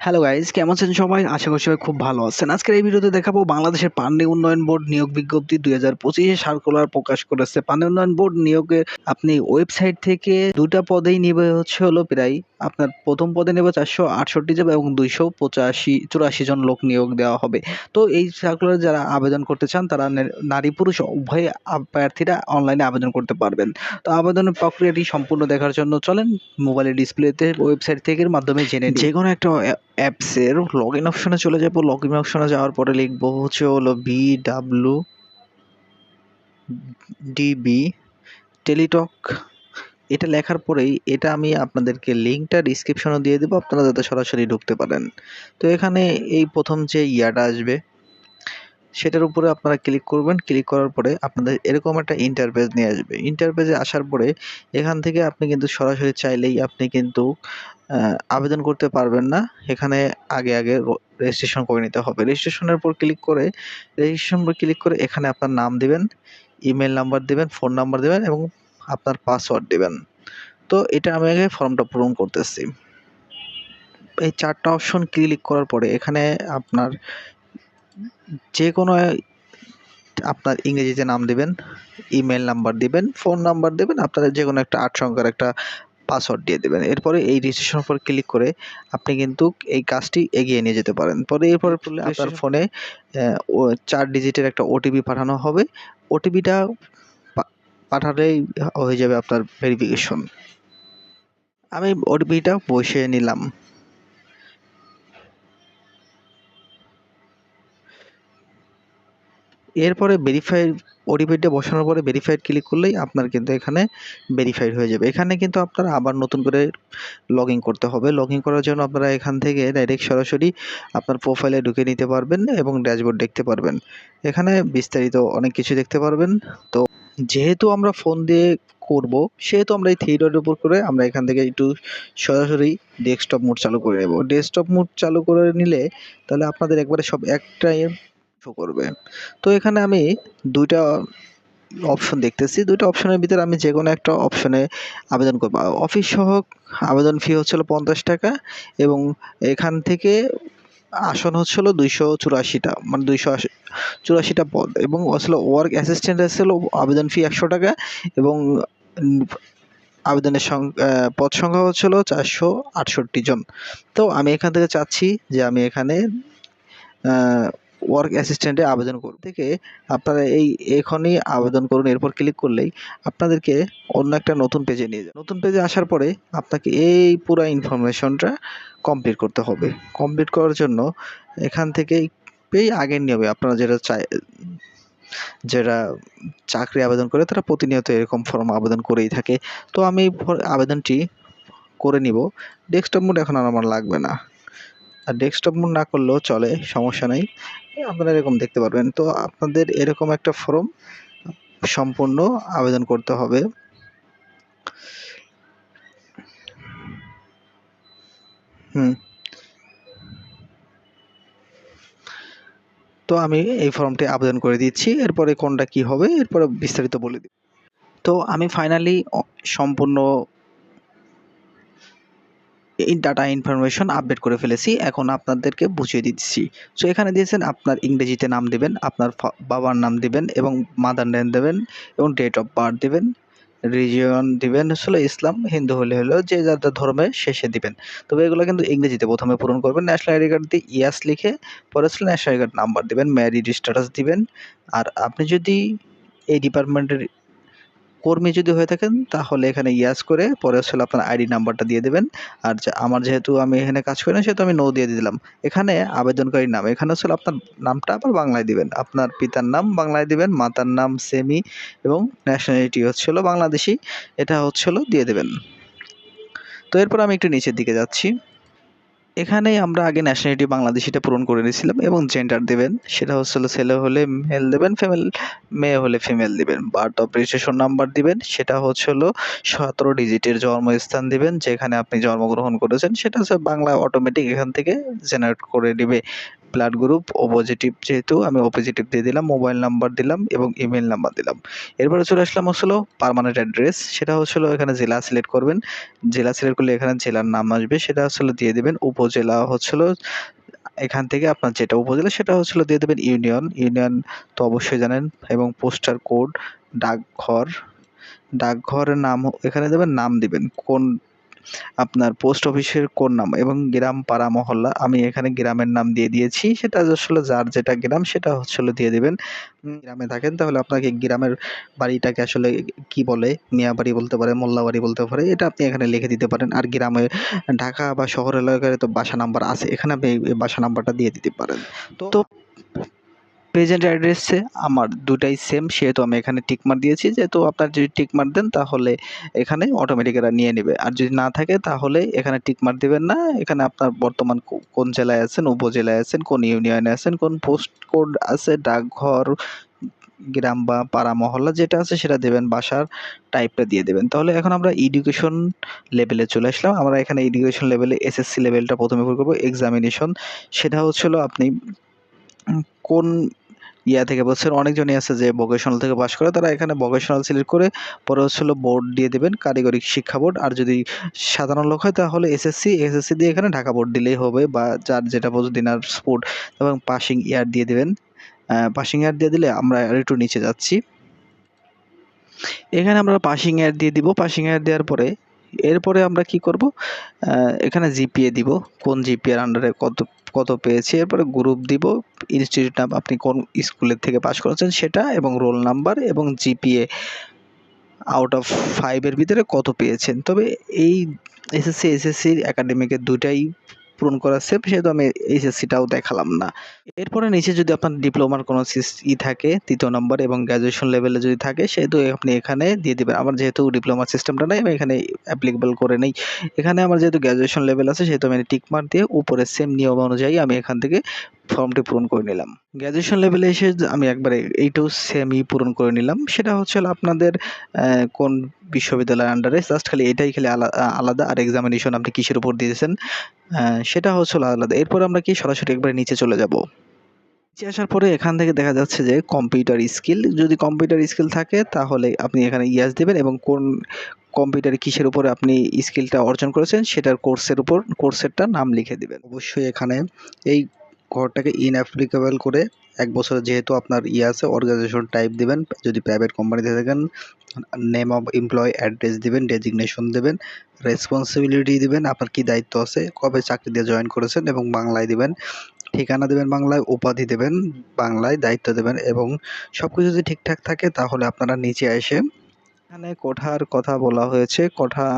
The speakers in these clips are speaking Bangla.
হ্যালো গাইজ কেমন আছেন সবাই? আশা করি সবাই খুব ভালো আছেন। আজকের এই ভিডিওতে দেখাবো বাংলাদেশের পানি উন্নয়ন বোর্ড নিয়োগ বিজ্ঞপ্তি দুই হাজার পঁচিশে সার্কুলার প্রকাশ করেছে। পানি উন্নয়ন বোর্ড নিয়োগে আপনি ওয়েবসাইট থেকে দুটা পদেই নেবে হচ্ছে হলো প্রায় আপনার প্রথম পদে নেবে চারশো আটষট্টি জন এবং দুইশো পঁচাশি, চুরাশি জন লোক নিয়োগ দেওয়া হবে। তো এই সার্কুলার যারা আবেদন করতে চান, তারা নারী, পুরুষ, উভয় প্রার্থীরা অনলাইনে আবেদন করতে পারবেন। তো আবেদনের প্রক্রিয়াটি সম্পূর্ণ দেখার জন্য চলেন মোবাইলের ডিসপ্লেতে ওয়েবসাইট থেকে মাধ্যমে জেনে যে কোনো একটা অ্যাপসের লগ ইন অপশনে চলে যাব। লগ ইন অপশনে যাওয়ার পরে লিখব হচ্ছে হলো বি ডাব্লু ডিবি টেলিটক এটা লেখার পরেই এটা আমি আপনাদেরকে লিঙ্কটা ডিসক্রিপশনে দিয়ে দেবো। আপনারা যাতে সরাসরি ঢুকতে পারেন। তো এখানে এই প্রথম যে ইয়াটা আসবে, সেটার উপরে আপনারা ক্লিক করবেন। ক্লিক করার পরে আপনাদের এরকম একটা ইন্টারপেজ নিয়ে আসবে। ইন্টারপেজে আসার পরে এখান থেকে আপনি কিন্তু সরাসরি চাইলেই আপনি কিন্তু আবেদন করতে পারবেন না। এখানে আগে আগে রেজিস্ট্রেশন করে নিতে হবে। রেজিস্ট্রেশনের উপর ক্লিক করে রেজিস্ট্রেশন উপর ক্লিক করে এখানে আপনার নাম দিবেন ইমেল নাম্বার দিবেন ফোন নাম্বার দিবেন এবং আপনার পাসওয়ার্ড দিবেন। তো এটা আমি আগে ফর্মটা পূরণ করতেছি। এই চারটা অপশন ক্লিক করার পরে এখানে আপনার যে কোনো আপনার ইংরেজিতে নাম দিবেন ইমেল নাম্বার দিবেন ফোন নাম্বার দেবেন, আপনাদের যে কোনো একটা আট সংখ্যার একটা পাসওয়ার্ড দিয়ে দেবেন। এরপরে এই রেজিস্ট্রেশন উপর ক্লিক করে আপনি কিন্তু এই কাজটি এগিয়ে নিয়ে যেতে পারেন। পরে এরপরে আপনার ফোনে চার ডিজিটের একটা ওটিপি পাঠানো হবে। ওটিপিটা পাঠালেই হয়ে যাবে আপনার ভেরিফিকেশন আমি ওটিপিটা বসিয়ে নিলাম। এরপরে ভেরিফাই ওটিপিটা বসানোর পরে ভেরিফাইড ক্লিক করলেই আপনার কিন্তু এখানে ভেরিফাইড হয়ে যাবে। এখানে কিন্তু আপনার আবার নতুন করে লগ করতে হবে। লগ করার জন্য আপনারা এখান থেকে ডাইরেক্ট সরাসরি আপনার প্রোফাইলে ঢুকে নিতে পারবেন এবং ড্যাশবোর্ড দেখতে পারবেন। এখানে বিস্তারিত অনেক কিছু দেখতে পারবেন। তো যেহেতু আমরা ফোন দিয়ে করব, সেহেতু আমরা এই থ্রি ডটের উপর করে আমরা এখান থেকে একটু সরাসরি ডেস্কটপ মোড চালু করে নেব। ডেস্কটপ মোড চালু করে নিলে তাহলে আপনাদের একবারে সব একটাই শো করবে। তো এখানে আমি দুইটা অপশন দেখতেছি। দুইটা অপশনের ভিতরে আমি যে কোনো একটা অপশনে আবেদন করব। অফিস সহ আবেদন ফি হচ্ছিল পঞ্চাশ টাকা এবং এখান থেকে আসন হচ্ছিল দুইশো চুরাশিটা মানে দুইশো চুরাশিটা পদ এবং আসলে ওয়ার্ক অ্যাসিস্ট্যান্ট হচ্ছিল আবেদন ফি একশো টাকা এবং আবেদনের সং- পদ সংখ্যা হচ্ছিল চারশো আটষট্টি জন। তো আমি এখান থেকে চাচ্ছি যে আমি এখানে ওয়ার্ক অ্যাসিস্ট্যান্টে আবেদন করুন। থেকে আপনারা এই এখনই আবেদন করুন, এরপর ক্লিক করলেই আপনাদেরকে অন্য একটা নতুন পেজে নিয়ে যাবে। নতুন পেজে আসার পরে আপনাকে এই পুরো ইনফরমেশনটা কমপ্লিট করতে হবে। কমপ্লিট করার জন্য এখান থেকে এই আগের নিয়মে আপনারা যেটা চাই, যারা চাকরি আবেদন করে, তারা প্রতিনিয়ত এরকম ফর্ম আবেদন করেই থাকে। তো আমি আবেদনটি করে নিব। ডেস্কটপ মোড এখন আর আমার লাগবে না। আর ডেস্কটপ মোড না করলেও চলে, সমস্যা নাই। আপনারা এরকম দেখতে পারবেন। তো আপনাদের এরকম একটা ফর্ম সম্পূর্ণ আবেদন করতে হবে। হুম। তো আমি এই ফর্মটি আবেদন করে দিচ্ছি। এরপরে কোনটা কি হবে, এরপরে বিস্তারিত বলে দিই। তো আমি ফাইনালি সম্পূর্ণ এই ডাটা ইনফরমেশন আপডেট করে ফেলেছি, এখন আপনাদেরকে বুঝিয়ে দিচ্ছি। সো এখানে দিয়েছেন আপনার ইংরেজিতে নাম দেবেন, আপনার বাবার নাম দেবেন এবং মাদার নেম দেবেন এবং ডেট অফ বার্থ দেবেন রিজিয়ন দিবেন, আসলে ইসলাম, হিন্দু হলে হলো যে যার যার ধর্মে শেষে দিবেন। তবে এগুলো কিন্তু ইংরেজিতে প্রথমে পূরণ করবেন ন্যাশনাল আইডি কার্ড দিয়ে ইয়াস লিখে পরে আসলে ন্যাশনাল আইডি কার্ড নাম্বার দিবেন ম্যারিড স্ট্যাটাস দিবেন, আর আপনি যদি এই ডিপার্টমেন্টের কর্মী যদি হয়ে থাকেন, তাহলে এখানে ইয়াস করে পরে আসলে আপনার আইডি নাম্বারটা দিয়ে দেবেন। আর আমার যেহেতু আমি এখানে কাজ করি না, সেহেতু আমি নো দিয়ে দিলাম। এখানে আবেদনকারীর নাম, এখানে আসলে আপনার নামটা আবার বাংলায় দিবেন। আপনার পিতার নাম বাংলায় দিবেন, মাতার নাম সেমি এবং ন্যাশনালিটি হচ্ছিল বাংলাদেশি। এটা হচ্ছিল দিয়ে দেবেন। তো এরপর আমি একটু নিচের দিকে যাচ্ছি। এখানেই আমরা আগে ন্যাশনালিটি বাংলাদেশিটা পূরণ করে নিয়েছিলাম এবং জেন্ডার দেবেন। সেটা হচ্ছিল ছেলে হলে মেল দেবেন ফিমেল মেয়ে হলে ফিমেল দিবেন। বার্থ অফ রেজিস্ট্রেশন নাম্বার দিবেন, সেটা হচ্ছিল সতেরো ডিজিটের জন্মস্থান দিবেন, যেখানে আপনি জন্মগ্রহণ করেছেন। সেটা হচ্ছে বাংলা অটোমেটিক এখান থেকে জেনারেট করে নেবে ব্লাড গ্রুপ ও পজিটিভ যেহেতু আমি ও পজিটিভ দিয়ে দিলাম মোবাইল নাম্বার দিলাম এবং ইমেল নাম্বার দিলাম। এরপরে চলে আসলাম হচ্ছিল পার্মানেন্ট অ্যাড্রেস সেটা হচ্ছিল এখানে জেলা সিলেক্ট করবেন। জেলা সিলেক্ট করলে এখানে জেলার নাম আসবে, সেটা হচ্ছিল দিয়ে দেবেন। উপজেলা হচ্ছিল, এখান থেকে আপনার যেটা উপজেলা, সেটা হচ্ছিল দিয়ে দেবেন ইউনিয়ন ইউনিয়ন তো অবশ্যই জানেন, এবং পোস্টার কোড ডাকঘর। ডাকঘরের নাম, এখানে দেবেন, নাম দিবেন। কোন আপনার পোস্ট অফিসের কোন নাম এবং গ্রাম, পাড়া, মহল্লা, আমি এখানে গ্রামের নাম দিয়ে দিয়েছি। সেটা আসলে যার যেটা গ্রাম, সেটা হচ্ছিল দিয়ে দেবেন। গ্রামে থাকেন, তাহলে আপনাকে গ্রামের বাড়িটাকে আসলে কি বলে মিয়া বাড়ি বলতে পারে মোল্লা বাড়ি বলতে পারে, এটা আপনি এখানে লিখে দিতে পারেন। আর গ্রামে ঢাকা বা শহর এলাকায় তো বাসা নাম্বার আছে, এখানে আপনি বাসা নাম্বারটা দিয়ে দিতে পারেন। তো প্রেজেন্ট অ্যাড্রেসে আমার দুটাই সেম সেহেতু আমি এখানে টিকমার দিয়েছি। যেহেতু আপনার যদি টিকমার দেন, তাহলে এখানে অটোমেটিক এরা নিয়ে নেবে। আর যদি না থাকে, তাহলে এখানে টিকমার দেবেন না। এখানে আপনার বর্তমান কোন জেলায় আছেন, উপজেলায় আছেন, কোন ইউনিয়নে আছেন, কোন পোস্ট কোড আছে, ডাকঘর, গ্রাম বা পাড়া, মহল্লা যেটা আছে, সেটা দেবেন, বাসার টাইপটা দিয়ে দেবেন। তাহলে এখন আমরা এডুকেশন লেভেলে চলে আসলাম। আমরা এখানে এডুকেশন লেভেলে এসএসসি লেভেলটা প্রথমে করব এক্সামিনেশন সেটা হচ্ছিল আপনি কোন ইয়া থেকে বলছেন অনেকজনই আছে যে ভোকেশনাল থেকে পাশ করে, তারা এখানে ভোকেশনাল সিলেক্ট করে পরে হচ্ছিল বোর্ড দিয়ে দেবেন, কারিগরি শিক্ষা বোর্ড আর যদি সাধারণ লোক হয় তাহলে এসএসসি এসএসসি দিয়ে এখানে ঢাকা বোর্ড দিলেই হবে বা যার যেটা পর্যন্ত দিনার স্পোর্ট এবং পাসিং ইয়ার দিয়ে দেবেন। পাসিং ইয়ার দিয়ে দিলে আমরা একটু নিচে যাচ্ছি। এখানে আমরা পাসিং ইয়ার দিয়ে দিব। পাসিং ইয়ার দেওয়ার পরে এরপরে আমরা কি করব? এখানে জিপিএ দিব। কোন জিপিএর আন্ডারে কত কত পেয়েছি? এরপরে গ্রুপ দিব। ইনস্টিটিউট নাম আপনি কোন স্কুলের থেকে পাস করেছেন সেটা এবং রোল নাম্বার এবং জিপিএ আউট অফ ফাইভের ভিতরে কত পেয়েছেন? তবে এই এসএসসি এসএসসির একাডেমিকের দুটাই পূরণ করা সেফ সেহেতু আমি এইচএসসিটাও দেখালাম না। এরপরে নিচে যদি আপনার ডিপ্লোমার কোনো ই থাকে, তৃতীয় নম্বর এবং গ্র্যাজুয়েশন লেভেলে যদি থাকে, সেহেতু আপনি এখানে দিয়ে দেবেন। আমার যেহেতু ডিপ্লোমা সিস্টেমটা নেই, আমি এখানে অ্যাপ্লিকেবল করে নেই। এখানে আমার যেহেতু গ্র্যাজুয়েশন লেভেল আছে, সেহেতু আমি টিকমার্ক দিয়ে উপরে সেম নিয়ম অনুযায়ী আমি এখান থেকে ফর্মটি পূরণ করে নিলাম। গ্র্যাজুয়েশন লেভেলে এসে আমি একবারে এইটাও সেমই পূরণ করে নিলাম। সেটা হচ্ছে আপনাদের কোন বিশ্ববিদ্যালয়ের আন্ডারে জাস্ট খালি এটাই খালি আলা- আলাদা আর এক্সামিনেশন আপনি কিসের উপর দিয়েছেন? সেটা হচ্ছে আলাদা। এরপর আমরা কি সরাসরি একবারে নিচে চলে যাব। নিচে আসার পরে এখান থেকে দেখা যাচ্ছে যে কম্পিউটার স্কিল যদি কম্পিউটার স্কিল থাকে তাহলে আপনি এখানে ইয়াস দেবেন এবং কোন কম্পিউটারে কিসের উপরে আপনি স্কিলটা অর্জন করেছেন সেটার কোর্সের উপর কোর্সেরটা নাম লিখে দেবেন। অবশ্যই এখানে এই ঘরটাকে ইনঅ্যাপ্লিকেবল করে এক বছরের যেহেতু আপনার ইয়ে আছে অর্গানাইজেশন টাইপ দেবেন, যদি প্রাইভেট কোম্পানিতে থাকেন নেম অফ এমপ্লয় অ্যাড্রেস দেবেন ডেজিগনেশন দেবেন রেসপন্সিবিলিটি দেবেন, আপনার কি দায়িত্ব আছে, কবে চাকরি দিয়ে জয়েন করেছেন এবং বাংলায় দেবেন, ঠিকানা দেবেন বাংলায়, উপাধি দেবেন বাংলায়, দায়িত্ব দেবেন এবং সব কিছু যদি ঠিকঠাক থাকে তাহলে আপনারা নিচে এসে এখানে কোঠার কথা বলা হয়েছে, কোঠা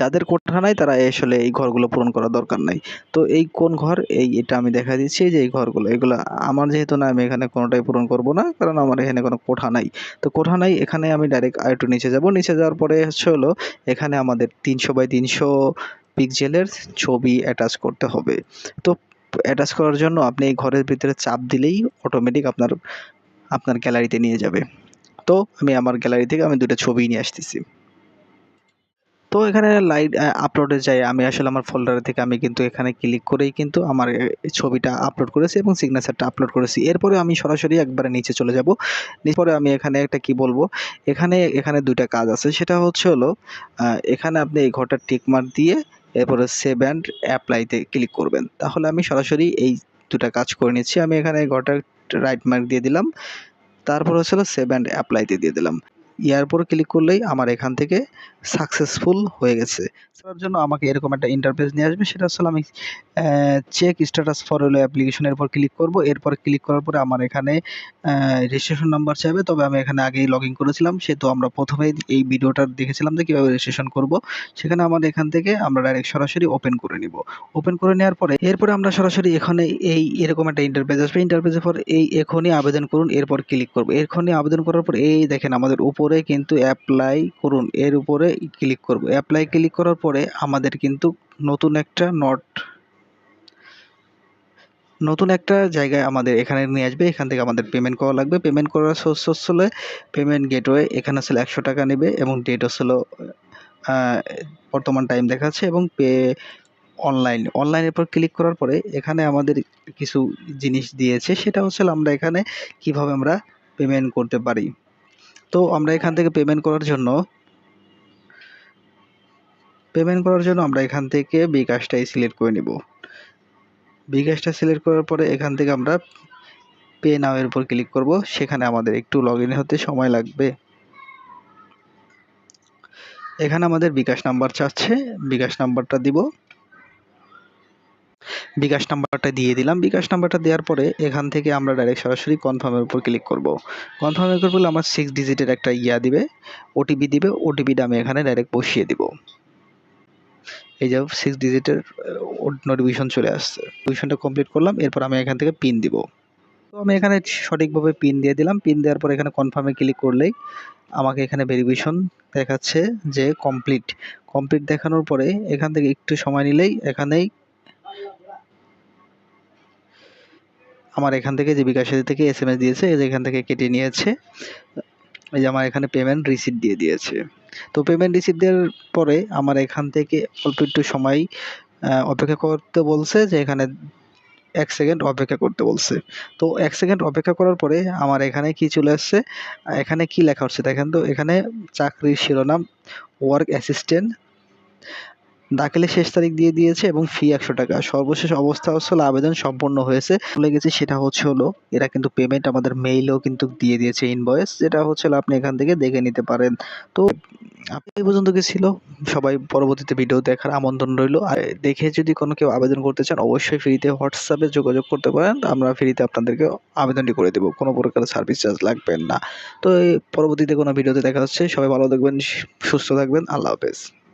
যাদের কোঠা নাই, তারা আসলে এই ঘরগুলো পূরণ করার দরকার নাই। তো এই কোন ঘর? এই এটা আমি দেখা দিচ্ছি যে এই ঘরগুলো, এগুলো আমার যেহেতু না, আমি এখানে কোনোটাই পূরণ করব না, কারণ আমার এখানে কোনো কোঠা নাই। তো কোঠা নাই, এখানে আমি ডাইরেক্ট আর একটু নিচে যাব। নিচে যাওয়ার পরে হচ্ছে হলো, এখানে আমাদের তিনশো বাই তিনশো পিক্সেলের ছবি অ্যাটাচ করতে হবে। তো অ্যাটাচ করার জন্য আপনি এই ঘরের ভিতরে চাপ দিলেই অটোমেটিক আপনার আপনার গ্যালারিতে নিয়ে যাবে। তো আমি আমার গ্যালারি থেকে আমি দুটো ছবি নিয়ে আসতেছি। তো এখানে লাইট আপলোডে যাই। আমি আসলে আমার ফোল্ডার থেকে আমি কিন্তু এখানে ক্লিক করেই কিন্তু আমার ছবিটা আপলোড করেছি এবং সিগনেচারটা আপলোড করেছি। এরপরে আমি সরাসরি একবারে নিচে চলে যাব। পরে আমি এখানে একটা কি বলব? এখানে এখানে দুইটা কাজ আছে। সেটা হচ্ছে হলো এখানে আপনি এই ঘরটা টিকমার্ক দিয়ে এরপরে সেভ অ্যান্ড অ্যাপ্লাইতে ক্লিক করবেন। তাহলে আমি সরাসরি এই দুটা কাজ করে নিচ্ছি। আমি এখানে ঘরটা রাইট মার্ক দিয়ে দিলাম। তারপর হচ্ছে সেভ অ্যান্ড অ্যাপ্লাইতে দিয়ে দিলাম। ইয়ার ক্লিক করলেই আমার এখান থেকে সাকসেসফুল হয়ে গেছে। তার জন্য আমাকে এরকম একটা ইন্টারফেস নিয়ে আসবে, সেটা আসলে আমি চেক স্ট্যাটাস ফর হলো অ্যাপ্লিকেশনের উপর ক্লিক করব। এরপর ক্লিক করার পরে আমার এখানে রেজিস্ট্রেশন নাম্বার চাইবে। তবে আমি এখানে আগেই লগ ইন করেছিলাম সেহেতু আমরা প্রথমেই এই ভিডিওটা দেখেছিলাম যে কীভাবে রেজিস্ট্রেশন করব। সেখানে আমাদের এখান থেকে আমরা ডাইরেক্ট সরাসরি ওপেন করে নিব। ওপেন করে নেওয়ার পরে, এরপরে আমরা সরাসরি এখানে এই এরকম একটা ইন্টারফেস আসবে। ইন্টারফেসের পর এই এখনই আবেদন করুন, এরপর ক্লিক করব। এখনই আবেদন করার পর এই দেখেন আমাদের উপরে কিন্তু অ্যাপ্লাই করুন। এর উপরে ক্লিক করব। অ্যাপ্লাই ক্লিক করার পরে আমাদের কিন্তু নতুন একটা নট নতুন একটা জায়গায় আমাদের এখানে নিয়ে আসবে। এখান থেকে আমাদের পেমেন্ট করা লাগবে। পেমেন্ট করার সোর্স হলে পেমেন্ট গেটওয়ে এখানে আসলে একশো টাকা নেবে এবং ডেট হচ্ছিল বর্তমান টাইম দেখাচ্ছে এবং পে অনলাইন অনলাইনের পর ক্লিক করার পরে এখানে আমাদের কিছু জিনিস দিয়েছে। সেটা হচ্ছে আমরা এখানে কীভাবে আমরা পেমেন্ট করতে পারি। তো আমরা এখান থেকে পেমেন্ট করার জন্য পেমেন্ট করার জন্য আমরা এখান থেকে বিকাশটাই সিলেক্ট করে নিব। বিকাশটা সিলেক্ট করার পরে এখান থেকে আমরা পে নাও এর উপর ক্লিক করব, সেখানে আমাদের একটু লগ হতে সময় লাগবে। এখানে আমাদের বিকাশ নাম্বার চাচ্ছে, বিকাশ নাম্বারটা দিব। বিকাশ নাম্বারটা দিয়ে দিলাম। বিকাশ নাম্বারটা দেওয়ার পরে এখান থেকে আমরা ডাইরেক্ট সরাসরি কনফার্মের উপর ক্লিক করব। কনফার্মের উপর করলে আমার সিক্স ডিজিটের একটা ইয়া দিবে ওটিপি দিবে ওটিপিটা আমি এখানে ডাইরেক্ট বসিয়ে দিব। এই যে সিক্স ডিজিটের নোটিফিকেশন চলে আসছে। নোটিফিকেশনটা কমপ্লিট করলাম, এরপর আমি এখান থেকে পিন দিব। তো আমি এখানে সঠিকভাবে পিন দিয়ে দিলাম। পিন দেওয়ার পর এখানে কনফার্মে ক্লিক করলেই আমাকে এখানে ভেরিফিকেশন দেখাচ্ছে যে কমপ্লিট কমপ্লিট দেখানোর পরে এখান থেকে একটু সময় নিলেই এখানেই আমার এখান থেকে যে বিকাশ সাথী থেকে এস এম এস দিয়েছে এখান থেকে কেটে নিয়েছে। এই যে আমার এখানে পেমেন্ট রিসিপ্ট দিয়ে দিয়েছে। তো পেমেন্ট রিসিপ্ট দেওয়ার পরে আমার এখান থেকে অল্প একটু সময় অপেক্ষা করতে বলছে যে এখানে এক সেকেন্ড অপেক্ষা করতে বলছে। তো এক সেকেন্ড অপেক্ষা করার পরে আমার এখানে কি চলে আসছে, এখানে কি লেখা হচ্ছে দেখেন তো, এখানে চাকরির শিরোনাম ওয়ার্ক অ্যাসিস্ট্যান্ট দাখিলের শেষ তারিখ দিয়ে দিয়েছে এবং ফি একশো টাকা। সর্বশেষ অবস্থা হচ্ছে আবেদন সম্পন্ন হয়েছে। ভুলে গেছি, সেটা হচ্ছে হলো এরা কিন্তু পেমেন্ট আমাদের মেইলেও কিন্তু দিয়ে দিয়েছে ইনভয়েস যেটা হচ্ছে আপনি এখান থেকে দেখে নিতে পারেন। তো আপনি এই পর্যন্ত কি ছিল? সবাই পরবর্তীতে ভিডিও দেখার আমন্ত্রণ রইল। আর দেখে যদি কোনো কেউ আবেদন করতে চান, অবশ্যই ফ্রিতে হোয়াটসঅ্যাপে যোগাযোগ করতে পারেন। আমরা ফ্রিতে আপনাদেরকে আবেদনটি করে দেবো। কোনো প্রকার সার্ভিস চার্জ লাগবেন না। তো এই পরবর্তীতে কোনো ভিডিওতে দেখা হচ্ছে। সবাই ভালো থাকবেন, সুস্থ থাকবেন। আল্লাহ হাফেজ।